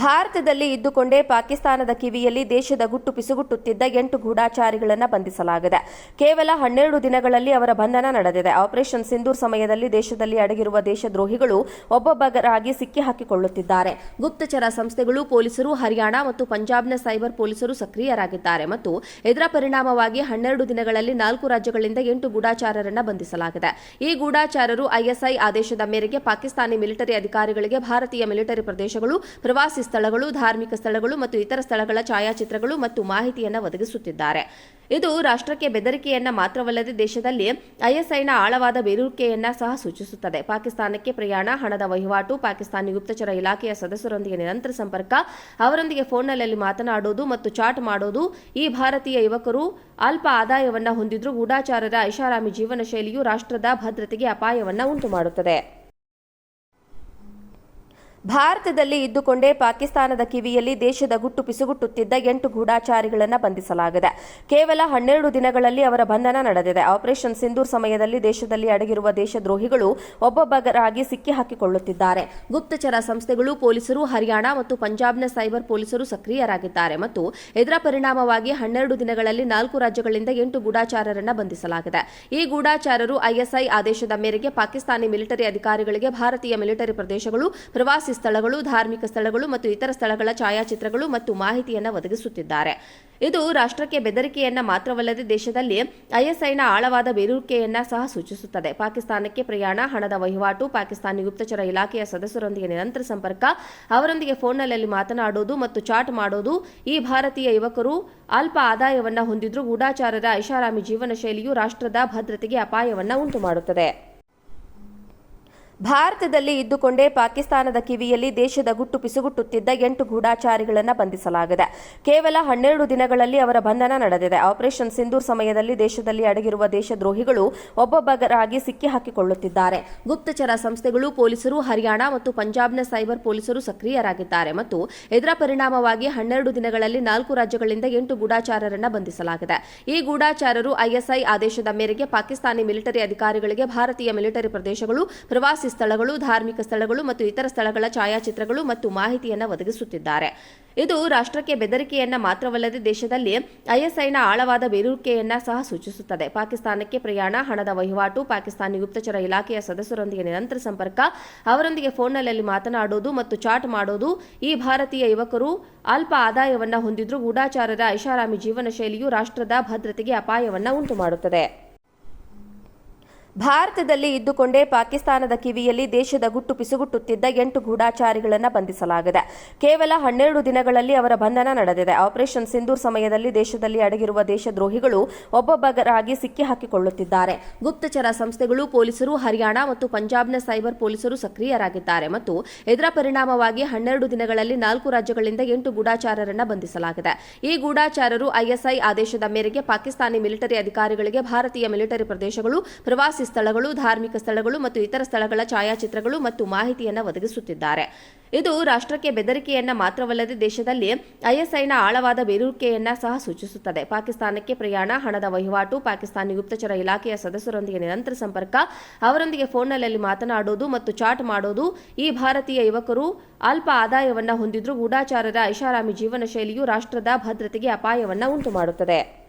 ಭಾರತದಲ್ಲಿ ಇದ್ದುಕೊಂಡೇ ಪಾಕಿಸ್ತಾನದ ಕಿವಿಯಲ್ಲಿ ದೇಶದ ಗುಟ್ಟು ಪಿಸುಗುಟ್ಟುತ್ತಿದ್ದ ಎಂಟು ಗೂಢಾಚಾರಿಗಳನ್ನು ಬಂಧಿಸಲಾಗಿದೆ. ಕೇವಲ ಹನ್ನೆರಡು ದಿನಗಳಲ್ಲಿ ಅವರ ಬಂಧನ ನಡೆದಿದೆ. ಆಪರೇಷನ್ ಸಿಂಧೂರ್ ಸಮಯದಲ್ಲಿ ದೇಶದಲ್ಲಿ ಅಡಗಿರುವ ದೇಶದ್ರೋಹಿಗಳು ಒಬ್ಬೊಬ್ಬರಾಗಿ ಸಿಕ್ಕಿ ಹಾಕಿಕೊಳ್ಳುತ್ತಿದ್ದಾರೆ. ಗುಪ್ತಚರ ಸಂಸ್ಥೆಗಳು, ಪೊಲೀಸರು, ಹರಿಯಾಣ ಮತ್ತು ಪಂಜಾಬ್ನ ಸೈಬರ್ ಪೊಲೀಸರು ಸಕ್ರಿಯರಾಗಿದ್ದಾರೆ ಮತ್ತು ಇದರ ಪರಿಣಾಮವಾಗಿ ಹನ್ನೆರಡು ದಿನಗಳಲ್ಲಿ ನಾಲ್ಕು ರಾಜ್ಯಗಳಿಂದ ಎಂಟು ಗೂಢಾಚಾರರನ್ನು ಬಂಧಿಸಲಾಗಿದೆ. ಈ ಗೂಢಾಚಾರರು ಐಎಸ್ಐ ಆದೇಶದ ಮೇರೆಗೆ ಪಾಕಿಸ್ತಾನಿ ಮಿಲಿಟರಿ ಅಧಿಕಾರಿಗಳಿಗೆ ಭಾರತೀಯ ಮಿಲಿಟರಿ ಪ್ರದೇಶಗಳು ಪ್ರವಾಸಿ ಸ್ಥಳಗಳು, ಧಾರ್ಮಿಕ ಸ್ಥಳಗಳು ಮತ್ತು ಇತರ ಸ್ಥಳಗಳ ಛಾಯಾಚಿತ್ರಗಳು ಮತ್ತು ಮಾಹಿತಿಯನ್ನು ಒದಗಿಸುತ್ತಿದ್ದಾರೆ. ಇದು ರಾಷ್ಟ್ರಕ್ಕೆ ಬೆದರಿಕೆಯನ್ನ ಮಾತ್ರವಲ್ಲದೆ ದೇಶದಲ್ಲಿ ಐಎಸ್ಐನ ಆಳವಾದ ಬೇರುಕೆಯನ್ನ ಸಹ ಸೂಚಿಸುತ್ತದೆ. ಪಾಕಿಸ್ತಾನಕ್ಕೆ ಪ್ರಯಾಣ, ಹಣದ ವಹಿವಾಟು, ಪಾಕಿಸ್ತಾನಿ ಗುಪ್ತಚರ ಇಲಾಖೆಯ ಸದಸ್ಯರೊಂದಿಗೆ ನಿರಂತರ ಸಂಪರ್ಕ, ಅವರೊಂದಿಗೆ ಫೋನ್ನಲ್ಲಿ ಮಾತನಾಡುವುದು ಮತ್ತು ಚಾಟ್ ಮಾಡೋದು, ಈ ಭಾರತೀಯ ಯುವಕರು ಅಲ್ಪ ಆದಾಯವನ್ನ ಹೊಂದಿದ್ರೂ ಗೂಢಾಚಾರರ ಐಷಾರಾಮಿ ಜೀವನ ಶೈಲಿಯು ರಾಷ್ಟ್ರದ ಭದ್ರತೆಗೆ ಅಪಾಯವನ್ನ ಉಂಟುಮಾಡುತ್ತದೆ. ಭಾರತದಲ್ಲಿ ಇದ್ದುಕೊಂಡೇ ಪಾಕಿಸ್ತಾನದ ಕಿವಿಯಲ್ಲಿ ದೇಶದ ಗುಟ್ಟು ಪಿಸುಗುಟ್ಟುತ್ತಿದ್ದ ಎಂಟು ಗೂಢಾಚಾರಿಗಳನ್ನು ಬಂಧಿಸಲಾಗಿದೆ. ಕೇವಲ ಹನ್ನೆರಡು ದಿನಗಳಲ್ಲಿ ಅವರ ಬಂಧನ ನಡೆದಿದೆ. ಆಪರೇಷನ್ ಸಿಂಧೂರ್ ಸಮಯದಲ್ಲಿ ದೇಶದಲ್ಲಿ ಅಡಗಿರುವ ದೇಶದ್ರೋಹಿಗಳು ಒಬ್ಬೊಬ್ಬರಾಗಿ ಸಿಕ್ಕಿ ಹಾಕಿಕೊಳ್ಳುತ್ತಿದ್ದಾರೆ ಗುಪ್ತಚರ ಸಂಸ್ಥೆಗಳು, ಪೊಲೀಸರು, ಹರಿಯಾಣ ಮತ್ತು ಪಂಜಾಬ್ನ ಸೈಬರ್ ಪೊಲೀಸರು ಸಕ್ರಿಯರಾಗಿದ್ದಾರೆ ಮತ್ತು ಇದರ ಪರಿಣಾಮವಾಗಿ ಹನ್ನೆರಡು ದಿನಗಳಲ್ಲಿ ನಾಲ್ಕು ರಾಜ್ಯಗಳಿಂದ ಎಂಟು ಗೂಢಾಚಾರರನ್ನು ಬಂಧಿಸಲಾಗಿದೆ. ಈ ಗೂಢಾಚಾರರು ಐಎಸ್ಐ ಆದೇಶದ ಮೇರೆಗೆ ಪಾಕಿಸ್ತಾನಿ ಮಿಲಿಟರಿ ಅಧಿಕಾರಿಗಳಿಗೆ ಭಾರತೀಯ ಮಿಲಿಟರಿ ಪ್ರದೇಶಗಳು ಪ್ರವಾಸಿ ಸ್ಥಳಗಳು, ಧಾರ್ಮಿಕ ಸ್ಥಳಗಳು ಮತ್ತು ಇತರ ಸ್ಥಳಗಳ ಛಾಯಾಚಿತ್ರಗಳು ಮತ್ತು ಮಾಹಿತಿಯನ್ನು ಒದಗಿಸುತ್ತಿದ್ದಾರೆ. ಇದು ರಾಷ್ಟ್ರಕ್ಕೆ ಬೆದರಿಕೆಯನ್ನ ಮಾತ್ರವಲ್ಲದೆ ದೇಶದಲ್ಲಿ ಐಎಸ್ಐನ ಆಳವಾದ ಬೇರೂಕೆಯನ್ನು ಸಹ ಸೂಚಿಸುತ್ತದೆ. ಪಾಕಿಸ್ತಾನಕ್ಕೆ ಪ್ರಯಾಣ, ಹಣದ ವಹಿವಾಟು, ಪಾಕಿಸ್ತಾನಿ ಗುಪ್ತಚರ ಇಲಾಖೆಯ ಸದಸ್ಯರೊಂದಿಗೆ ನಿರಂತರ ಸಂಪರ್ಕ, ಅವರೊಂದಿಗೆ ಫೋನ್ನಲ್ಲಿ ಮಾತನಾಡುವುದು ಮತ್ತು ಚಾಟ್ ಮಾಡೋದು, ಈ ಭಾರತೀಯ ಯುವಕರು ಅಲ್ಪ ಆದಾಯವನ್ನ ಹೊಂದಿದ್ರೂ ಗೂಢಾಚಾರದ ಐಷಾರಾಮಿ ಜೀವನ ಶೈಲಿಯು ರಾಷ್ಟ್ರದ ಭದ್ರತೆಗೆ ಅಪಾಯವನ್ನ ಉಂಟುಮಾಡುತ್ತದೆ. ಭಾರತದಲ್ಲಿ ಇದ್ದುಕೊಂಡೇ ಪಾಕಿಸ್ತಾನದ ಕಿವಿಯಲ್ಲಿ ದೇಶದ ಗುಟ್ಟು ಪಿಸುಗುಟ್ಟುತ್ತಿದ್ದ ಎಂಟು ಗೂಢಾಚಾರಿಗಳನ್ನು ಬಂಧಿಸಲಾಗಿದೆ. ಕೇವಲ ಹನ್ನೆರಡು ದಿನಗಳಲ್ಲಿ ಅವರ ಬಂಧನ ನಡೆದಿದೆ. ಆಪರೇಷನ್ ಸಿಂಧೂರ್ ಸಮಯದಲ್ಲಿ ದೇಶದಲ್ಲಿ ಅಡಗಿರುವ ದೇಶದ್ರೋಹಿಗಳು ಒಬ್ಬೊಬ್ಬರಾಗಿ ಸಿಕ್ಕಿ ಹಾಕಿಕೊಳ್ಳುತ್ತಿದ್ದಾರೆ. ಗುಪ್ತಚರ ಸಂಸ್ಥೆಗಳು, ಪೊಲೀಸರು, ಹರಿಯಾಣ ಮತ್ತು ಪಂಜಾಬ್ನ ಸೈಬರ್ ಪೊಲೀಸರು ಸಕ್ರಿಯರಾಗಿದ್ದಾರೆ ಮತ್ತು ಇದರ ಪರಿಣಾಮವಾಗಿ ಹನ್ನೆರಡು ದಿನಗಳಲ್ಲಿ ನಾಲ್ಕು ರಾಜ್ಯಗಳಿಂದ ಎಂಟು ಗೂಢಾಚಾರರನ್ನು ಬಂಧಿಸಲಾಗಿದೆ. ಈ ಗೂಢಾಚಾರರು ಐಎಸ್ಐ ಆದೇಶದ ಮೇರೆಗೆ ಪಾಕಿಸ್ತಾನಿ ಮಿಲಿಟರಿ ಅಧಿಕಾರಿಗಳಿಗೆ ಭಾರತೀಯ ಮಿಲಿಟರಿ ಪ್ರದೇಶಗಳು ಪ್ರವಾಸಿ ಸ್ಥಳಗಳು, ಧಾರ್ಮಿಕ ಸ್ಥಳಗಳು ಮತ್ತು ಇತರ ಸ್ಥಳಗಳ ಛಾಯಾಚಿತ್ರಗಳು ಮತ್ತು ಮಾಹಿತಿಯನ್ನು ಒದಗಿಸುತ್ತಿದ್ದಾರೆ. ಇದು ರಾಷ್ಟ್ರಕ್ಕೆ ಬೆದರಿಕೆಯನ್ನ ಮಾತ್ರವಲ್ಲದೆ ದೇಶದಲ್ಲಿ ಐಎಸ್ಐನ ಆಳವಾದ ಬೇರುಕೆಯನ್ನು ಸಹ ಸೂಚಿಸುತ್ತದೆ. ಪಾಕಿಸ್ತಾನಕ್ಕೆ ಪ್ರಯಾಣ, ಹಣದ ವಹಿವಾಟು, ಪಾಕಿಸ್ತಾನಿ ಗುಪ್ತಚರ ಇಲಾಖೆಯ ಸದಸ್ಯರೊಂದಿಗೆ ನಿರಂತರ ಸಂಪರ್ಕ, ಅವರೊಂದಿಗೆ ಫೋನ್ನಲ್ಲಿ ಮಾತನಾಡುವುದು ಮತ್ತು ಚಾಟ್ ಮಾಡೋದು ಈ ಭಾರತೀಯ ಯುವಕರು ಅಲ್ಪ ಆದಾಯವನ್ನ ಹೊಂದಿದ್ರೂ ಗೂಢಾಚಾರರ ಐಷಾರಾಮಿ ಜೀವನ ಶೈಲಿಯು ರಾಷ್ಟ್ರದ ಭದ್ರತೆಗೆ ಅಪಾಯವನ್ನ ಉಂಟುಮಾಡುತ್ತದೆ. ಭಾರತದಲ್ಲಿ ಇದ್ದುಕೊಂಡೇ ಪಾಕಿಸ್ತಾನದ ಕಿವಿಯಲ್ಲಿ ದೇಶದ ಗುಟ್ಟು ಪಿಸುಗುಟ್ಟುತ್ತಿದ್ದ ಎಂಟು ಗೂಢಾಚಾರಿಗಳನ್ನು ಬಂಧಿಸಲಾಗಿದೆ. ಕೇವಲ ಹನ್ನೆರಡು ದಿನಗಳಲ್ಲಿ ಅವರ ಬಂಧನ ನಡೆದಿದೆ. ಆಪರೇಷನ್ ಸಿಂಧೂರ್ ಸಮಯದಲ್ಲಿ ದೇಶದಲ್ಲಿ ಅಡಗಿರುವ ದೇಶದ್ರೋಹಿಗಳು ಒಬ್ಬೊಬ್ಬರಾಗಿ ಸಿಕ್ಕಿ ಹಾಕಿಕೊಳ್ಳುತ್ತಿದ್ದಾರೆ. ಗುಪ್ತಚರ ಸಂಸ್ಥೆಗಳು, ಪೊಲೀಸರು, ಹರಿಯಾಣ ಮತ್ತು ಪಂಜಾಬ್ನ ಸೈಬರ್ ಪೊಲೀಸರು ಸಕ್ರಿಯರಾಗಿದ್ದಾರೆ ಮತ್ತು ಇದರ ಪರಿಣಾಮವಾಗಿ ಹನ್ನೆರಡು ದಿನಗಳಲ್ಲಿ ನಾಲ್ಕು ರಾಜ್ಯಗಳಿಂದ ಎಂಟು ಗೂಢಾಚಾರರನ್ನು ಬಂಧಿಸಲಾಗಿದೆ. ಈ ಗೂಢಾಚಾರರು ಐಎಸ್ಐ ಆದೇಶದ ಮೇರೆಗೆ ಪಾಕಿಸ್ತಾನಿ ಮಿಲಿಟರಿ ಅಧಿಕಾರಿಗಳಿಗೆ ಭಾರತೀಯ ಮಿಲಿಟರಿ ಪ್ರದೇಶಗಳು ಪ್ರವಾಸಿ ಸ್ಥಳಗಳು, ಧಾರ್ಮಿಕ ಸ್ಥಳಗಳು ಮತ್ತು ಇತರ ಸ್ಥಳಗಳ ಛಾಯಾಚಿತ್ರಗಳು ಮತ್ತು ಮಾಹಿತಿಯನ್ನು ಒದಗಿಸುತ್ತಿದ್ದಾರೆ. ಇದು ರಾಷ್ಟ್ರಕ್ಕೆ ಬೆದರಿಕೆಯನ್ನ ಮಾತ್ರವಲ್ಲದೆ ದೇಶದಲ್ಲಿ ಐಎಸ್ಐನ ಆಳವಾದ ಬೇರೂರಿಕೆಯನ್ನ ಸಹ ಸೂಚಿಸುತ್ತದೆ. ಪಾಕಿಸ್ತಾನಕ್ಕೆ ಪ್ರಯಾಣ, ಹಣದ ವಹಿವಾಟು, ಪಾಕಿಸ್ತಾನಿ ಗುಪ್ತಚರ ಇಲಾಖೆಯ ಸದಸ್ಯರೊಂದಿಗೆ ನಿರಂತರ ಸಂಪರ್ಕ, ಅವರೊಂದಿಗೆ ಫೋನ್ನಲ್ಲಿ ಮಾತನಾಡುವುದು ಮತ್ತು ಚಾಟ್ ಮಾಡೋದು, ಈ ಭಾರತೀಯ ಯುವಕರು ಅಲ್ಪ ಆದಾಯವನ್ನ ಹೊಂದಿದ್ರೂ ಗೂಢಾಚಾರರ ಐಷಾರಾಮಿ ಜೀವನ ಶೈಲಿಯು ರಾಷ್ಟ್ರದ ಭದ್ರತೆಗೆ ಅಪಾಯವನ್ನ ಉಂಟುಮಾಡುತ್ತದೆ.